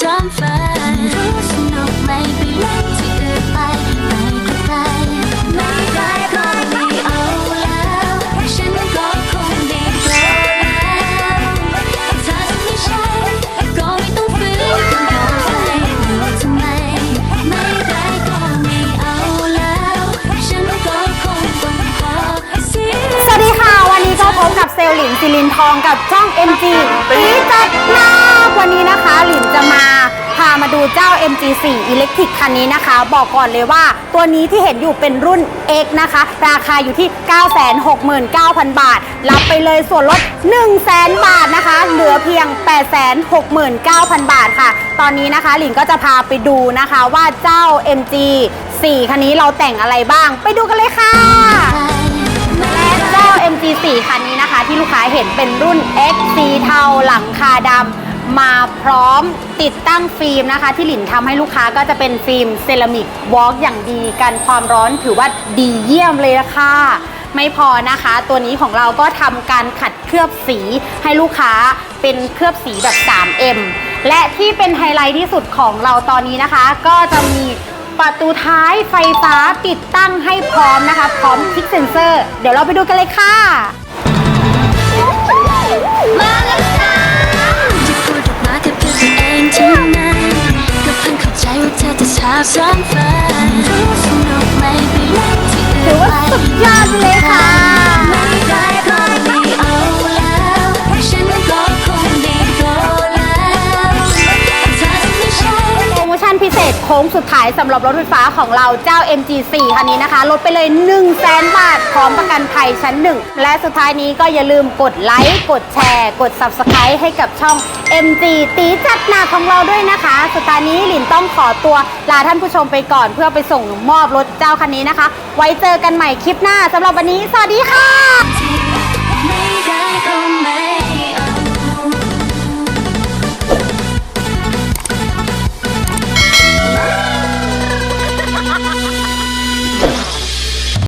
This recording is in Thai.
ซ้อมฝันรู้สนุกไม่ไปเล่นที่อื่นไปไม่ก็ไปไม่ได้ก็ไม่เอาแล้วฉันก็คงดีพอแล้วถ้าจะไม่ใช่ก็ไม่ต้องฝืนต้องยอมใจรู้ทำไมไม่ได้ก็ไม่เอาแล้วฉันก็คงต้องขอเสีย สวัสดีค่ะ วันนี้ก็พบกับเซลลหลินซิลินทองกับช่อง MG ตีจัดห MG4 Electric คันนี้นะคะ บอกก่อนเลยว่าตัวนี้ที่เห็นอยู่เป็นรุ่น X นะคะ ราคาอยู่ที่ 969,000 บาท รับไปเลยส่วนลด 100,000 บาทนะคะ เหลือเพียง 869,000 บาทค่ะ ตอนนี้นะคะหลินก็จะพาไปดูนะคะว่าเจ้า MG4 คันนี้เราแต่งอะไรบ้าง ไปดูกันเลยค่ะ และเจ้า MG4 คันนี้นะคะ ที่ลูกค้าเห็นเป็นรุ่น X สีเทาหลังคาดำ มาพร้อมติดตั้งฟิล์มนะคะ ที่หลินทำให้ลูกค้าก็จะเป็นฟิล์มเซรามิกวอล์กอย่างดีกันความร้อนถือว่าดีเยี่ยมเลยะค่ะไม่พอนะคะ ตัวนี้ของเราก็ทำการขัดเคลือบสีให้ลูกค้าเป็นเคลือบสีแบบ 3M และที่เป็นไฮไลท์ที่สุดของเราตอนนี้นะคะ ก็จะมีประตูท้ายไฟฟ้าติดตั้งให้พร้อมนะคะ พร้อมคลิกเซนเซอร์ เดี๋ยวเราไปดูกันเลยค่ะ จะช ค้งสุดท้ายสำหรับรถไฟฟ้าของเราเจ้า MG4 คันนี้นะคะ ลดไปเลย 1 0 0 0 0แบาท พร้อมประกันภัยชั้นหนึ่งและสุดท้ายนี้ก็อย่าลืมกดไลค์ กดแชร์ กด Subscribe ให้กับช่อง MG ตีจัดหนักของเราด้วยนะคะ สุดท้ายนี้หลินต้องขอตัวลาท่านผู้ชมไปก่อนเพื่อไปส่งมอบรถเจ้าคันนี้นะคะ ไว้เจอกันใหม่คลิปหน้าสำหรับวันนี้ สวัสดีค่ะ